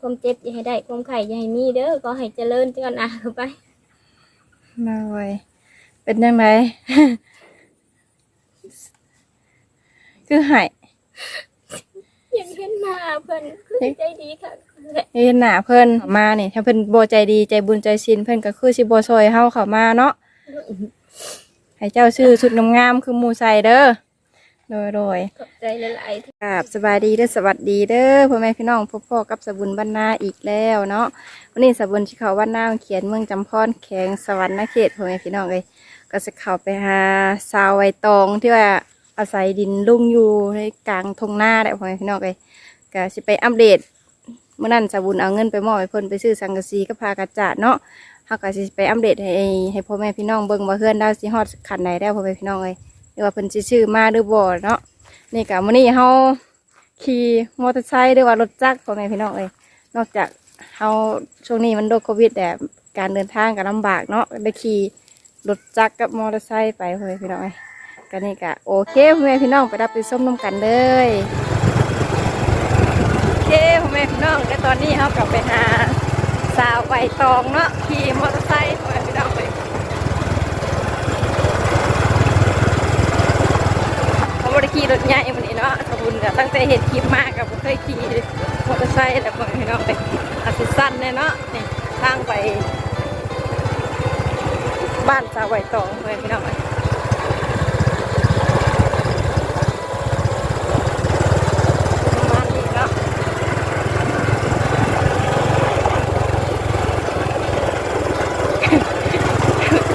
ความเจ็บอย่าให้ได้ ความไข่อย่าให้มีเด้อก็ให้เจริญเจริญอะไปมาไว้เป็นยังไง คือหายอยากเห็นหน้าเพิ่นคือใจดีค่ะเห็นหน้าเพิ่นมานี่ถ้าเพิ่นบ่ใจดีใจบุญใจศีลเพิ่นก็คือสิบ่ซอยเฮาเข้ามาเนาะให้เจ้าซื้อชุดงามๆคือหมู่ใส่เด้อ โดยโดยขอบใจหลายๆที่ครับสบายดีเด้อสวัสดีเด้อพ่อแม่พี่น้องพบพ่อกับสบุญบรรณาอีกแล้วเนาะวันนี้สบุญที่เขาบ้านนาเขียนเมืองจำพรแขงสวรรค์เขตพ่อแม่พี่น้องเลยก็จะเข้าไปหาสาวไวตองที่ว่าอาศัยดินลุ่งอยู่ในกลางทงหน้าได้พ่อแม่พี่น้องเลยก็สิไปอัปเดตเมื่อนั้นสบุญเอาเงินไปมอบให้เพิ่นไปซื้อสังกะสีก็พากระจาดเนาะเฮาก็สิไปอัปเดตให้ให้พ่อแม่พี่น้องเบิ่งว่าเพื่อนดาวสิฮอดขันไหนได้วพ่อแม่พี่น้องเลยห รือว่าเพิ่นสิซื้อมาหรือบ่เนาะนี่กะมื้อนี้เฮาขี่มอเตอร์ไซค์หรือว่ารถจักรพ่อแม่พี่น้องเอ้ยนอกจากเฮาช่วงนี้มันโรคโควิดแต่การเดินทางก็ลำบากเนาะได้ขี่รถจักรกับมอเตอร์ไซค์ไปพ่อแม่พี่น้องเอ้ยก็นี่กะโอเคพ่อแม่พี่น้องไปรับไปส้มน้ำกันเลยโอเคพ่อแม่พี่น้องแต่ตอนนี้เฮากลับไปหาสาวใบตองเนาะขี่มอเตอร์ไซค์พ่อแม่พี่น้องเอ้ย เขี่รถใหญ่วันนี้เนาะขบุญกับตั้งแต่เห็นคลิปมากกับเคยขี่มอเตอร์ไซค์แต่ก่อนพี่น้องไปอาศิสั้นเลยเนาะนี่ทางไป บ้านสาวไหวตองเลยพี่น้องเอ้ยเนาะ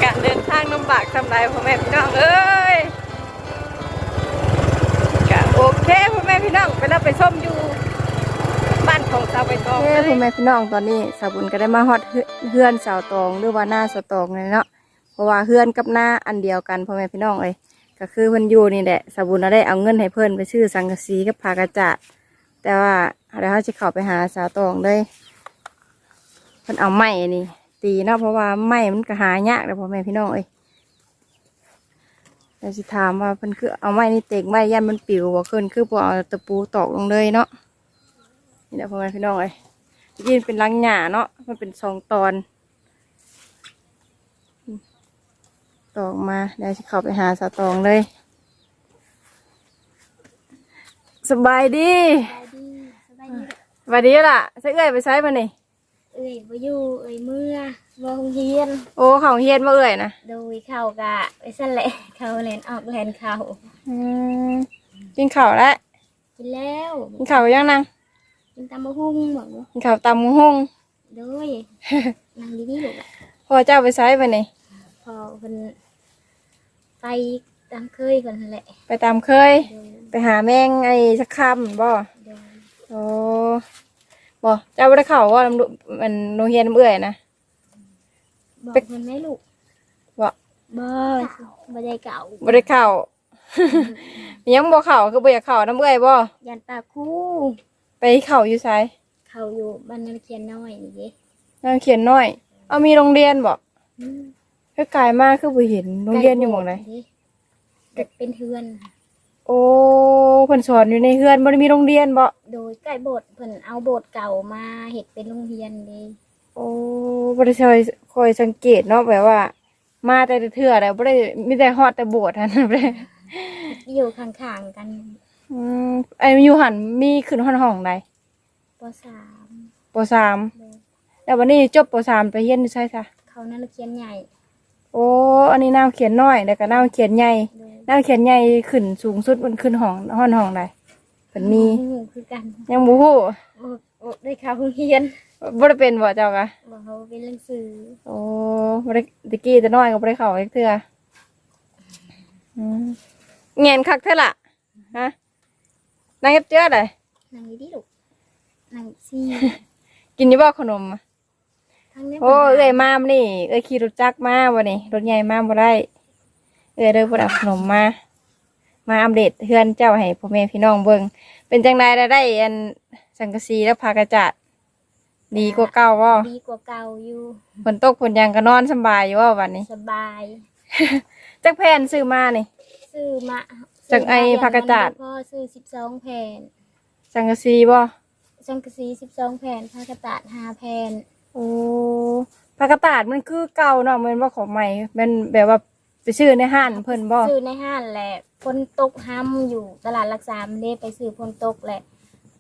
การเดินทางลำบากทำไรพ่อแม่พี่น้องเอ้ย พ่อแม่พี่น้องไปแล้วไปส้มอยู่ บ้านของสาวใบตองเลยพ่อแม่พี่น้องตอนนี้สาวบุญก็ได้มาฮอดเฮือนสาวตองหรือว่าหน้าสาวตองเลยเนาะเพราะว่าเฮือนกับหน้าอันเดียวกันพ่อแม่พี่น้องเลยก็คือเพิ่นอยู่นี่แหละสาวบุญเราได้เอาเงินให้เพิ่นไปซื้อสังกะสีกับผ้ากระจาดแต่ว่าเดี๋ยวเขาจะเข้าไปหาสาวตองเลยเพิ่นเอาไม้นี่ตีเนาะเพราะว่าไม้มันก็หายากเลยพ่อแม่พี่น้องเอ้ย เราจะถามว่าเพิ่นคือเอาไม้นี่เต็งไม้ยันมันปิวบ่ขึ้นคือพอเอาตะปูตอกลงเลยเนาะนี่แหละพ่อแม่พี่น้องเอ้ยจริงๆเป็นรังหญ้าเนาะมันเป็นสองตอน ตอกมาเดี๋ยวจะเข้าไปหาสาวตองเลยสบายดีสบายดีสบายดีสบายดีล่ะใช้เอื้อยไปใช้มานี่ เอ้ยบ่อยู่เอ้ยเมื่อบ่โรงเรียน โอ้เขาเฮียนมาเอื้อยนะโดยเข้ากะไปสั่นแหละเข้าแลนออกแลนเข้าอืมกินข้าวแล้วกินแล้วกินข้าวยังนางกินตำมะฮุ่งบอกว่ากินข้าวตำมะฮุ่งโดยนั่งดีๆลูกอะพ่อเจ้าไปใช้มานี่พอเพิ่นไปตามเคยเพิ่นนั่นแหละไปตามเคย โดยไปหาแมงไอ้สักคำบ่โดยโอ้ บ่เจ้าบ่ได้เข้าว่าลำดุมันโรงเรียนน้ำเอื่อยนะ บอกไปเพิ่นไหมลูกบ่ บ่บ่ได้เก่าบ่ได้เข้ายังบ่เข้าคือบ่อยากเข้าน้ำเอื่อยบ่ยันตาคู่ ไปเข้าอยู่ไสเขาอยู่บ้านนาเคียนน้อยนี่เด้น้ำเขียนน้อย เอามีโรงเรียนบ่อืมคือไกลมากคือบ่เห็นโรงเรียนอยู่หม่องใดใกล้โบสถ์เด้เด็กเป็นเฮือน โอ้เพิ่นสอนอยู่ในเฮือนบ่ได้มีโรงเรียนบ่โดยใกล้โบสถ์เพิ่นเอาโบสถ์เก่ามาเฮ็ดเป็นโรงเรียนเด้โอ้บ่ได้คอยคอยสังเกตเนาะแบบว่า มาแต่เทื่อแล้วบ่ได้มีแต่ฮอดแต่โบสถ์หั่นบ่ได้อยู่ข้างๆกันอืมไอ้อยู่หันมีขึ้นห้องห้องใดปสามปสามโดยแล้ววันนี้จบปสามไปเรียนอยู่ใช่ซะเขานาเคียนใหญ่ โอ้ อันนี้น้ำเขียนน้อยแล้วก็น้ำเขียนใหญ่ โด ยน้ำเขียนใหญ่ขึ้นสูงสุดมันขึ้นห้องห้องห้องใดเพิ่นมีหูคือกันยังบ่ฮู้โอ้โอ้ได้ข่าวโรงเรียนบ่ได้เป็นบ่เจ้ากะบอกเขาเป็นหนังสือโอ้บ่ได้ตะกี้แต่น้อยก็บ่ได้เข้าอีกเทื่ออืมแงนคักเท่าล่ะฮะนางเฮ็ดเจือได้นั่งดีๆลูกนั่งซี่กินอยู่บ่ขนมอะทั้งนี้โอ้เอ้ยมามื้อนี่เอ้ยขี่รถจักรมาบ่นี่รถใหญ่มาบ่ได้ เอ้ยเด้อบ่ได้เอาขนมมา มาอัปเดตเฮือนเจ้าให้พ่อแม่พี่น้องเบิ่งเป็นจังไดได้ได้อันสังกะสีและผ้ากระจาดดีกว่าเก่าบ่ดีกว่าเก่าอยู่ฝนตกฝนหยังก็นอนสำบายอยู่ว่าวันนี้สบายจักแผ่นซื้อมานี่ซื้อมาจากไอ้ซื้มผักกาดจาดพ่อซื้อสิบสองแผ่นสังกะสีบ่สังกะสีสิบสองแผ่นผ้ากระตาดห้าแผ่นโอ้ผักกาดตาดมันคือเก่าเนาะมันว่าของใหม่มันแบบว่า ไปซื้อในห้านเพิ่นบ่ซื้อในห้างแหละพนตกห้ำอยู่ตลาดรักษามันเด้ไปซื้อพนตกแหละ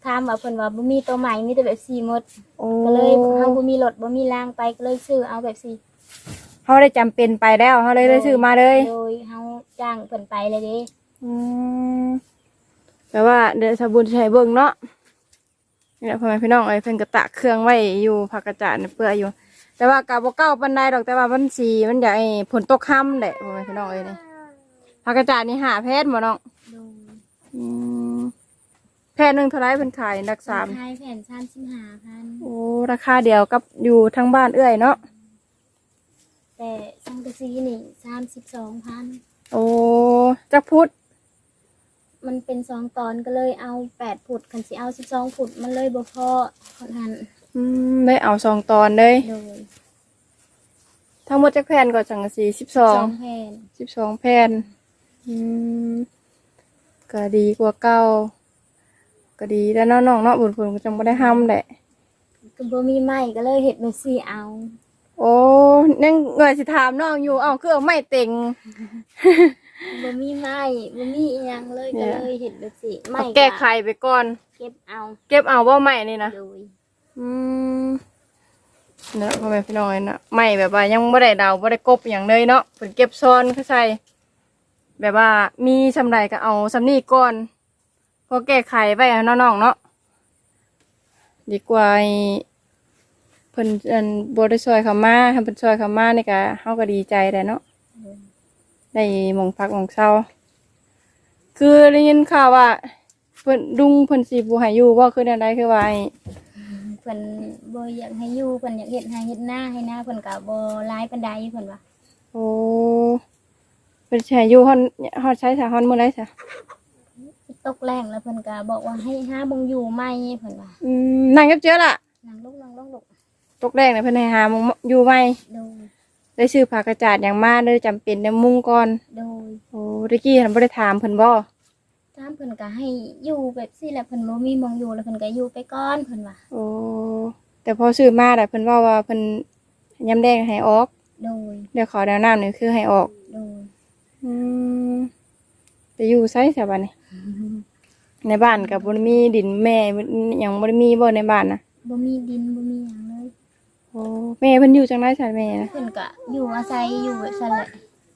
ถามว่าเพิ่นว่าบ่มีตัวใหม่มีแต่แบบสีหมดโอ้ก็เลยเฮาบ่มีรถบ่มีรางไปก็เลยซื้อเอาแบบสีเฮาได้จำเป็นไปแล้วเฮาเลยได้ซื้อมาเลยโดยเฮาจ้างเพิ่นไปเลยเด้อืมแปลว่าเดี๋ยวสบุญใช้เบิ่งเนาะนี่แหละพ่อแม่พี่น้องเอ้ยเพิ่นก็ตากเครื่องไว้อยู่ผักกระจาดเปื่อยอยู่ แต่ว่ากะบ่เก้าปานใดดอกแต่ว่ามันสีมันอยากให้ฝนตกค่ำแหละพ่อแม่พี่น้องเอ้ยนี่ผักกระจาดนี่หาแพทย์บ่น้องโดยอืมแพทย์หนึงเท่าไรเพิ่นขายรักสามขายแผ่น35,000โอ้ราคาเดียวกับอยู่ทั้งบ้านเอื้อยเนาะ แต่สังกะสีนี่32,000โอ้จักพุทธมันเป็นสองตอนก็เลยเอา8ฟุตคันสิเอา12ฟุตมันเลยบ่พอขนาดนั้น อืมได้เอาสองตอนเลย โดยทั้งหมดจักแผ่นก็จังกะสีสิบสองแผ่นสิบสองแผ่นอืมก็ดีกว่าเก่าก็ดีแล้วเนาะน้องเนาะบุญผลก็จังไม่ได้ห้ามแหละ ก็บ่มีไม้ก็เลยเฮ็ดแบบสีเอาโอ้นั่งเงยสิถามน้องอยู่เอาเครื่องไม่เต็ง บ่มีไม้บ่มีอีหยังเลยเนี่ก็ย เลยเฮ็ดแบบสีไม้เอาแก้ไขไปก่อน เก็บเอาเก็บเอาว่าไม่นี่นะโดย อืมเนาะพ่อแม่พี่น้องเนาะไม่แบบว่ายังไม่ได้เดาไม่ได้กบอย่างเลยเนาะเป็นเก็บซ้อนเข้าใส่แบบว่ามีสำไรก็เอาสำนีก่อนพอแก้ไขไปอะเนาะน้องๆเนาะดีกว่าเพิ่นอันบได้ซอยเขามาทำเป็นซอยเขามานี่ก็เฮาก็ดีใจแหละเนาะได้หมองพักหมองเศร้าคือได้ยินข่าวว่าเพิ่นดุงเพิ่นสิบ่ให้อยู่บ่คือแนวใดคือว่าไอ้ เพิ่นบ่อยากให้อยู่เพิ่นอยากเฮ็ดให้เฮ็ดหน้าให้หน้าเพิ่นก็บ่ร้ายปานใดเพิ่นว่าโอ้เป็นชายอยู่ฮอนฮอดใช้สาฮอนมื้อไรซะตกแรงแล้วเพิ่นก็บอกว่าให้หาบ่งอยู่ใหม่เพิ่นว่าอืมนั่งกับเจ้าล่ะนั่งลงนั่งลงลูกตกแรกเนี่ยเพิ่นให้หามุงอยู่ไหมโดยได้ซื้อผ้ากระจาดอย่างมาเด้อจำเป็นได้มุงก่อนโดยโอ้ตะกี้ท่านบ่ได้ถามเพิ่นบ่ ถามเพิ่นก็ให้อยู่แบบซี่แหละเพิ่นบ่มีหมองอยู่แล้วเพิ่นก็อยู่ไปก่อนเพิ่นว่าโอ้แต่พอซื้อมาแต่ะเพิ่นว่าว่าเพิ่นยำแดงให้ออก โดยเดี๋ยวขอแนวน้ำนี่คือให้ออก โดยอืมไปอยู่ไสซะบัดนี้ในบ้านก็บ่ได้มีดินแม่หยังบ่ได้มีบ่ในบ้านนะบ่มีดินบ่มีหยังเลยโอ้แม่เพิ่นอยู่จังได๋ซั่นแม่นะเพิ่นก็อยู่อาศัยอยู่แบบซั่นแหละ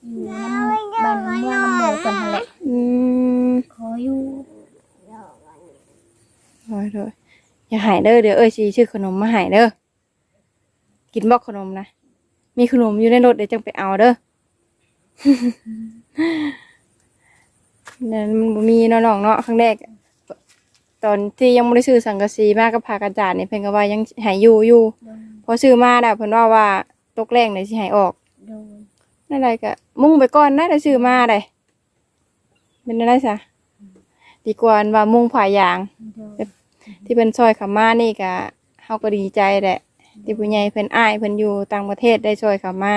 อยู่นำบ้านเมืองน้ำหมูกันนั่นแหละอืมขออยู่โอ้ยโดยอย่าหายเด้อเดี๋ยวเอ้ยสิชื่อขนมมาหายเด้อกินบอกขนมนะมีขนมอยู่ในรถเดี๋ยวจังไปเอาเด้อ นั่นมันบ่มีเนาะน้องเนาะครั้งแรก ตอนที่ยังไม่ได้ซื้อสังกะสีมากับพากระจาดนี่เพิ่นก็ว่ายังหายอยู่อยู่ โดยพอซื้อมาแล้วเพิ่นว่าว่าตกแรงเลยสิหายออก โดย นั่นไรก็มุ่งไปก่อนนะได้ซื้อมาได้เป็นอะไรซะดีกว่าอันว่ามุ่งผ่ายางโดยที่เพิ่นซอยเขามานี่ก็เฮาก็ดีใจแหละ ที่ผู้ใหญ่เพิ่นอ้ายเพิ่นอยู่ต่างประเทศได้ซอยเขามา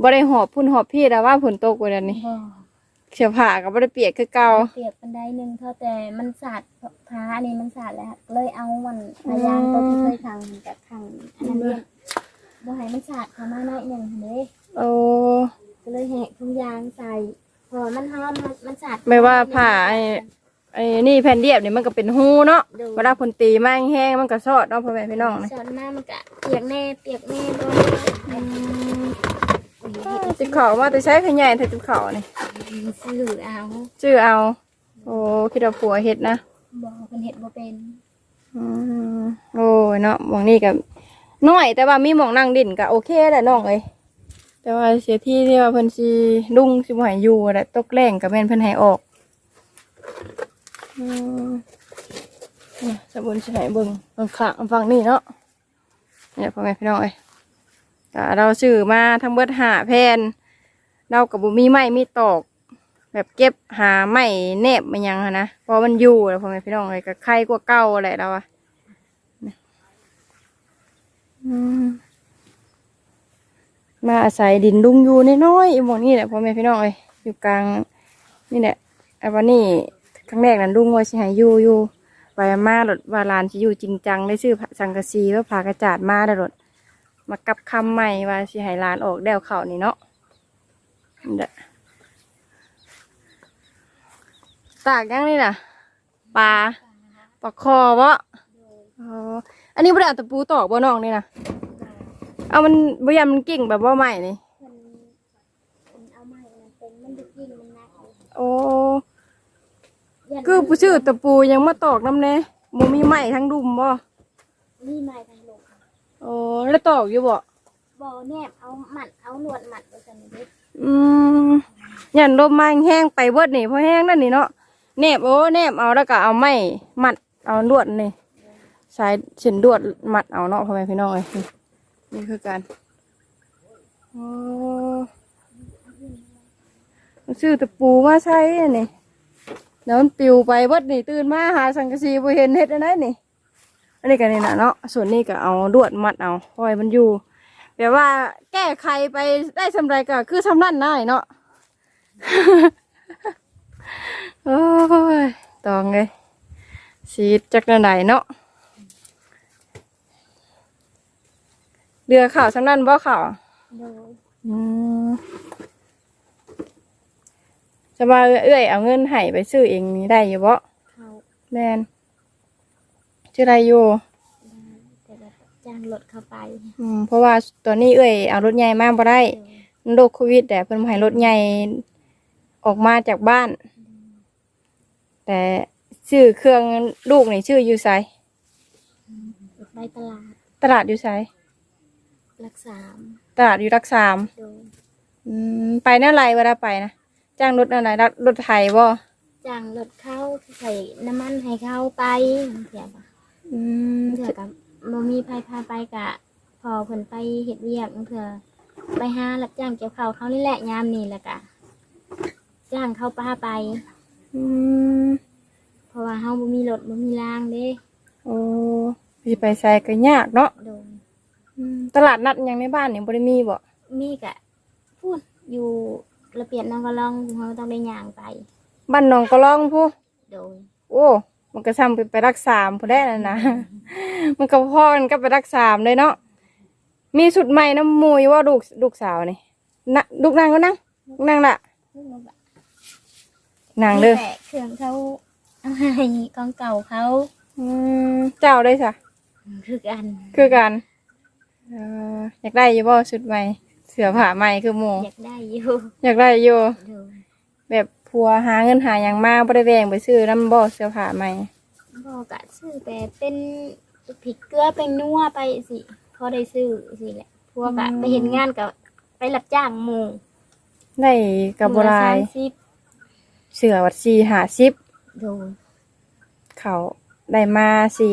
บ่ได้หอบพุ่นหอบพี่แต่ว่าฝนตกกว่านั้นนี่บ่เสื้อผ้าก็บ่ได้เปียกคือเก่าเปียกปันไดหนึงเท่าแต่มันสาดพาอันนี้มันสาดแล้วเลยเอามันพยางตัวที่เคยขังกับขังอันนั้นเนี่ย บ่ให้มันสาดเข้ามาหน่อยหนึงเด้โอ้ก็เลยแหกทุงยางใส่พอมันหอมมันมันสาด ไม่ว่าผ้าไอ้ไอ้นี่แผ่นเรียบนี่มันก็เป็นหูเนาะดู เวลาฝนตีมาแห้งๆมันก็ซอดเนาะพ่อแม่พี่น้องนะสอนมามันก็เปียกแน่เปียกแน่โดนจิบข้าวมาแต่ใช้ขยายแต่จิบข้าวนี่สื่อเอาชื่อเอา โอ้คิดว่าผัวเฮ็ดนะ บอกเป็นเห็ดบ่เป็น อืมโอ้ยเนาะหมองนี่กับ น้อย แต่ว่ามีหมองนั่งดินก็โอเคแหละน้องเอ้ยแต่ว่าเสียที่ที่ว่าเพิ่นสิลุงสิบ่ให้อยู่แหละตกแรงก็แม่นเพิ่นให้ออกอืมเนี่ยสบุนสิให้เบิ่งเบิ่งข้างฝั่งนี้เนาะเนี่ยพ่อแม่พี่น้องเอ้ยก็เราซื้อมาทั้งเบิดห้าแผ่นเราก็บ่มีไม้มีตอก แบบเก็บหาไม้แนบมายังหั้นนะเพอมันอยู่แล้วพ่อแม่พี่น้องเลยก็ไข่กว่าเก่าแหละเราอะ มาอาศัยดินลุงอยู่น้อยๆหมองนี่แหละพ่อแม่พี่น้องเลยอยู่กลางนี่แหละไอ้วันนี้ครั้งแรกนั้นลุงว่าสิให้อยู่อยู่ไปมาหลดว่าลานสิอยู่จริงจังได้ซื้อสังกะสีแล้วผากระจาดมาได้หลดมากับคำใหม่ว่าสิห้หลานออกแดวเขานี่เนาะเด้อตากยังนี่น่ะปลาปลาคอวะอ๋อ อันนี้บ่ได้เอาตะปูตอกบ่น้องนี่นะเอามันบ่ยามมันกิ่งแบบว่าใหม่นี่เพิ่นเพิ่นเอาไม้นั่นเป็นมันดึกยิ่งมันหนักเลยโอ้ยันคือผู้ชื่อตะปูยังมาตอกน้ำแน่บ่มีไม้ทั้งดุมบ่มีไม้ทางลงโอ้แล้วตอกอยู่บ่บ่แนบเอาหมัดเอาหนวดหมัดไว้กันนี่เด้อืมยันลมมาแห้งไปเบิดนี่เพราะแห้งนั่นนี่เนาะแนบโอ้แนบเอาแล้วก็เอาไม้มัดเอาลวดนี่ สายเส้นลวดมัดเอาเนาะพ่อแม่พี่น้องเอ้ยนี่คือการโอ้ชื่อตะปูมาใช้นี่แล้วมันปิวไปเบิดนี่ตื่นมาหาสังกะสีบ่เห็นเฮ็ดอันนั้นี่ อันนี้กันนี่นะเนาะส่วนนี้ก็เอาลวดมัดเอาปล่อยมันอยู่แบบว่าแก้ไขไปได้สำไรก็คือทำนั่นได้เนาะโอ้ยตองเลยสีดจักรไหนเนาะ เรือข่าวสำนันบ่ข่าวโดยอืมจะมาเอื้อยเอาเงินให้ไปซื้อเองนี่ได้อยู่บ่เขาแมนชื่ออะไรอยู่ แต่แบบจ้างรถเข้าไปอืมเพราะว่าตัวนี้เอ้ยเอารถใหญ่มาบ่ได้โดยมันโรคโควิดแต่เพิ่นบ่ให้รถใหญ่ออกมาจากบ้าน แต่ชื่อเครื่องลูกนี่ชื่ออยู่ไสไปตลาดตลาดอยู่ไส รักษาตลาดอยู่รักสามโดยอืมไปแนวไรเวลาไปนะจ้างรถแนวไหนรถไถบ่จ้างรถเข้าใส่น้ำมันให้เข้าไปเถื่อปะอืมเถื่อกับบ่มีไผพาไปกะ พอเพิ่นไปเฮ็ดเวียกเถื่อไปหารับจ้างเกี่ยวข้าวเขานี่แหละยามนี้แหละกะจ้างเขาพาไป อืมเพราะว่าเฮาบ่มีรถบ่มีรางเด้โอ้สิไปใส่ก็ยากเนาะโดยอืม ตลาดนัดหยังในบ้านนี่บ่ได้มีบ่มีกะพูดอยู่ระเบียบนางกะลองเฮาต้องได้ย่างไป บ้านหนองกะลองพูโดยโอ้ มันก็ซ้ำไปไปรักษามพอได้แล้วนะ มันก็พอกันก็ไปรักษามเลยเนาะมีสุดใหม่น้ำมูอยู่ว่าลูกลูกสาวนี่นะลูกนางก็นั่งลูกนางละนางเด้อมีแต่เครื่องเขาเอาให้ของเก่าเขาอืมเจ้าได้จ้ะคือกันคือกัน เอ่ออยากได้อยู่บ่สุดใหม่ เสือผ้าใหม่คือหมูอยากได้อยู่อยากได้อยู่โดยแบบผัวหาเงินหาอย่างมากบ่ได้แบ่งไปซื้อน้ำบ่เสื้อผ้าใหม่บอกกะซื้อแต่เป็นพริกเกลือเป็นนัวไปสิพอได้ซื้อสิแหละพวกกะไปเห็นงานกับไปรับจ้างหมู่ได้กับบ่หลายมื้อละ30เสือวัดสี่หาสิบโดยเขาได้มาสี่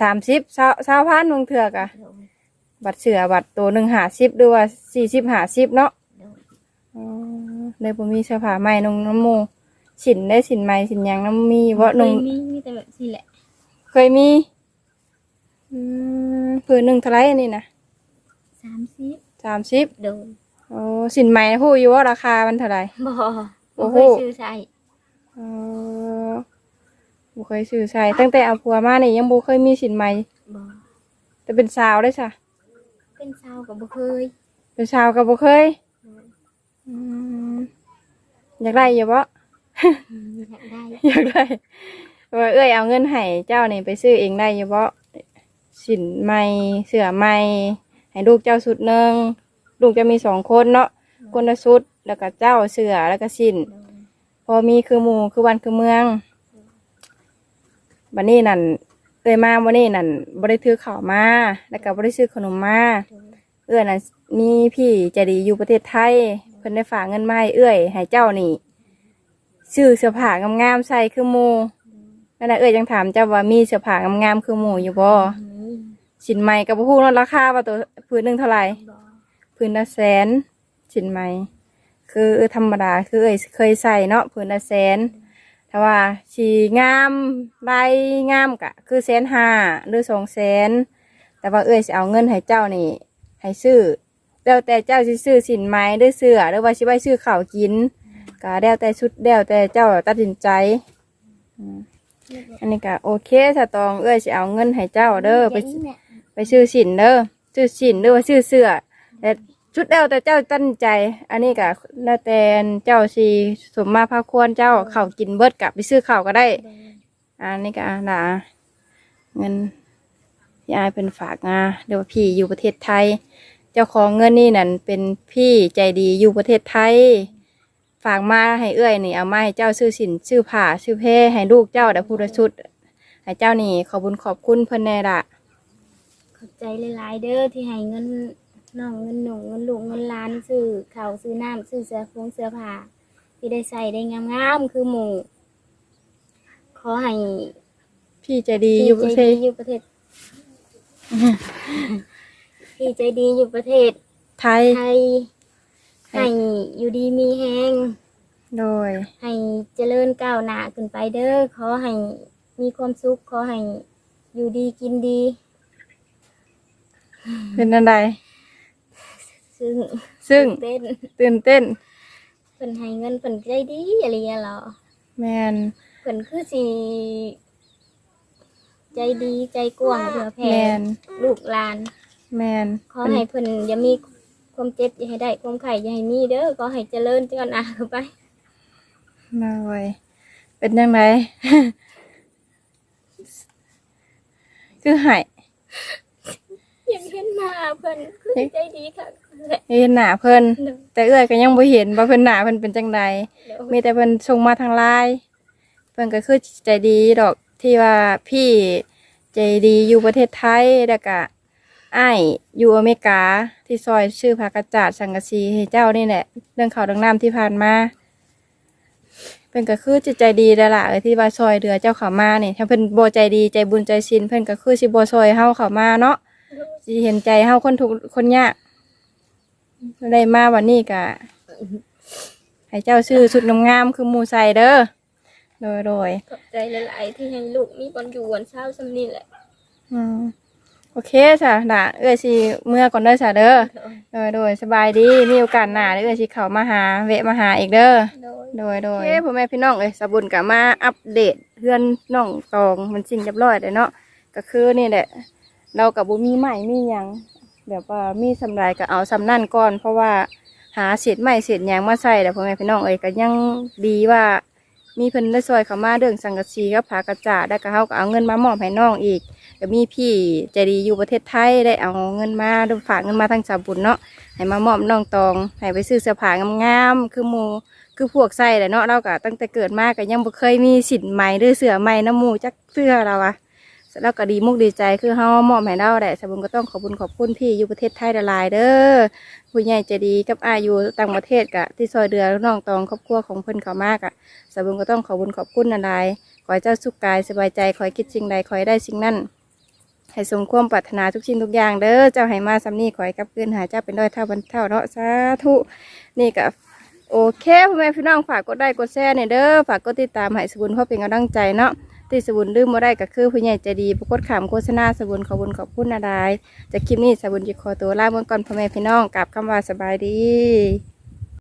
สามสิบเช้าเช้าพันหนึ่งเถือกอะโดย บัตรเสือบัตรตัวหนึ่งหาสิบด้วยว่าสี่สิบหาสิบเนาะโดยอ๋อเลยผมมีเสื้อผ้าใหม่นงน้ำหมูสินได้สินใหม่สินหยังน้ำมีเพราะเคนงยมีมีแต่แบบสิแหละ เคยมีอืมผืนหนึ่งเท่าไหรอันนี้นะ30สามสิบโดยโอ้สินใหม่พูดอยู่ว่าราคามันเท่าไหรบ่โอ้บ่โห เคยซื้อใช้อ๋อบุเคยซื้อใส่ตั้งแต่เอาผัวมาเนี่ยยังบุเคยมีสินใหม่บ่แต่เป็นสาวได้จ้ะ เป็นชาวก็บ่เคยเป็นสาวกับบุเคยโดยอืมอยากได้อยู่ปะอืมอยากได้อยากได้ว่าเอ้ยเอาเงินให้เจ้านี่ไปซื้อเองได้อยู่ปะสินใหม่เสื้อใหม่ให้ลูกเจ้าสุดหนึ่งลูกจะมีสองคนเนาะคนละสุดแล้วก็เจ้าเสื้อแล้วก็สินโดยพอมีคือหมู่คือวันคือเมืองบันนี้นั่น เอ้ยมาวันนี้นั่นบริถือข่าวมา แล้วก็บริซื้อขนมมา เอื้อน่ะมีพี่ใจดีอยู่ประเทศไทย เพิ่นได้ฝากเงินมาให้เอื้อยให้เจ้านี่ซื้อเสื้อผ้างามๆใส่คือหมูนั่นแหละเอื้อยังถามเจ้าว่ามีเสื้อผ้างามๆคือหมูอยู่บ่อืมสินใหม่กับบ่ฮู้นาะราคาว่าตัวพื้นหนึ่งเท่าไหร่พื้นละแสนสินใหม่คือธรรมดาคือเอ้ยเคยใส่เนาะพื้นละแสน ถ้าว่าสีงามลายงามกะ คือแสนห้าหรือสองแสนแต่ว่าเอ้ยสิเอาเงินให้เจ้านี่ ให้ซื้อแล้วแต่เจ้าสิซื้อสินไม้หรือเสื้อหรือว่าสิไปซื้อข้าวกินก็แล้วแต่ชุดแล้วแต่เจ้าตัดสินใจอืมอันนี้ก็โอเคสตองเอ้ยสิเอาเงินให้เจ้าเด้อไป ไปซื้อสินเด้อซื้อสินหรือว่าซื้อเสื้อแต่ ชุดแล้วแต่เจ้าตั้งใจ อันนี้ก็แล้วแต่เจ้าสีสมมาพาควรเจ้าเขาวกินเบิดกับไปซื้อข้าวก็ได้ อันนี้ก็อ่านะเงินพี่อายเป็นฝากงาเดี๋ยวว่าพี่อยู่ประเทศไทย เจ้าของเงินนี่นั่นเป็นพี่ใจดีอยู่ประเทศไทย ฝากมาให้เอื้อยนี่เอามาให้เจ้าซื้อสินซื้อผ้าซื้อเพให้ลูกเจ้าแต่ผู้ละชุดให้เจ้านี่ขอบคุญขอบคุณเพิ่นแน่ละขอบใจหลายๆเด้อที่ให้เงิน น้องเงินหนุ่งเงินลูกเงินหล้านซื้อข้าวซื้อน้ำซื้อเสื้อผงเสื้อผ้าที่ได้ใส่ได้งามๆคือหมูขอให้พี่ใจดีอยู่ประเทศ อยู่ประเทศพี่ใจดีอยู่ประเทศไทย ไทยให้อยู่ดีมีแหงโดย ให้เจริญก้าวหน้าขึ้นไปเด้อขอให้มีความสุขขอให้อยู่ดีกินดี เป็นอะไร ซึ่งซึ่งเต้นตื่นเต้นเพิ่นให้เงินเพิ่นใจดีอะไรเงี้ยเหรอแมนเพิ่นคือสิใจดีใจกว้างเผื่อแผ่แมนลูกหลาน แมนขอให้เพิ่นอย่ามีความเจ็บอย่าให้ได้ความไข่อย่าให้มีเด้อขอให้เจริญก้าวหน้าขึ้นไป มาไวเป็นยังไง คือใหาย อยากเห็นหน้าเพิ่นคือสิใจดีค่ะแหละ เห็นหน้าเพิ่นเด้อแต่เอื้อยก็ยังบ่เห็นว่าเพิ่นหน้าเพิ่นเป็นจังใดเดี๋ยวมีแต่เพิ่นส่งมาทางไลน์เพิ่นก็คือใจดีดอกที่ว่าพี่ใจดีอยู่ประเทศไทยแล้วก็อ้ายอยู่อเมริกาที่ซอยชื่อพากระจาดสังกะสีให้เจ้านี่แหละ เรื่องข่าวเรื่องน้ำที่ผ่านมาเพิ่นก็คือจิตใจดีแล้วล่ะเออที่ว่าซอยเดือเจ้าเขามานี่ถ้าเพิ่นบ่ใจดีใจบุญใจชินเพิ่นก็คือสิบ่ซอยเฮาเข้ามาเนาะสิเห็นใจเฮาคนทุกข์คนยาก ได้มาวันนี้ก็ให้เจ้าชื่อสุดงามๆคือหมูใส่เด้อโดยโดยขอบใจหลายๆที่ให้ลูกมีบอลอยู่วันเช้าซำนี้แหละอืมโอเคจ้ะด่าเอ้อยสิเมื่อก่อนเด้อจ้ะเด้อโดยโดยสบายดีมีโอกาสหน้าเด้อเอ้อยสิเข้ามาหาเวะมาหาอีกเด้อโดยโดยโดยโอเคพ่อแม่พี่น้องเอ้ยสะบุญกับมาอัปเดตเพื่อนน้องตองมันจริงเรียบร้อยเลยเนาะก็คือนี่แหละ เรากับบุมีใหม่มีหยัง แบบว่ามีสำไรก็เอาสำนั่นก่อน เพราะว่าหาเศษใหม่เศษยางมาใส่แต่พ่อแม่พี่น้องเอ้ยก็ยังดีว่า มีเพิ่นได้ซอยเขามาเรื่องสังกะสีกับผากระจาดได้ก็เฮาก็เอาเงินมามอบให้น้องอีกก็มีพี่ใจดีอยู่ประเทศไทยได้เอาเงินมาด้วยฝากเงินมาทางสาบุญเนาะให้มามอบน้องตองให้ไปซื้อเสื้อผ้างามๆคือมูคือพวกใส่แหละเนาะเราก็ตั้งแต่เกิดมาก็ยังบ่เคยมีสินใหม่หรือเสื้อใหม่น้ำมูจักเสื้อเราอะ แล้วก็ดีมุกดีใจคือเฮามอบให้เราแหละสาบุญก็ต้องขอบคุญขอบคุณพี่อยู่ประเทศไทยหลายเด้อผู้ใหญ่ใจดีกับอายุต่างประเทศกะที่ซอยเดือน้องตองครอบครัวของเพิ่นเขามากอะสาวบุญก็ต้องขอบุญขอบคุณอะไรขอให้เจ้าสุขกายสบายใจขอให้คิดสิ่งใดขอให้ได้สิ่งนั้นให้สมความปรารถนาทุกสิ่งทุกอย่างเด้อเจ้าให้มาสำนีขอให้กลับคืนหาเจ้าเป็นร้อยเท่าพันเท่าเนาะสาธุนี่ก็โอเคพ่อแม่พี่น้องฝากกดไลค์กดแชร์เนี่ยเด้อฝากกดติดตามให้สบุญเพื่อเป็นกำลังใจเนาะ ตีสบุญลืมมาได้ก็คือผู้ใหญ่ใจดีประกดขามโฆษณาสบุญขอบุญขอบคุณอะไรจากคลิปนี้สบุญจะขอตัวลาเมื่อก่อนพ่อแม่พี่น้องกลับคำว่าสบายดี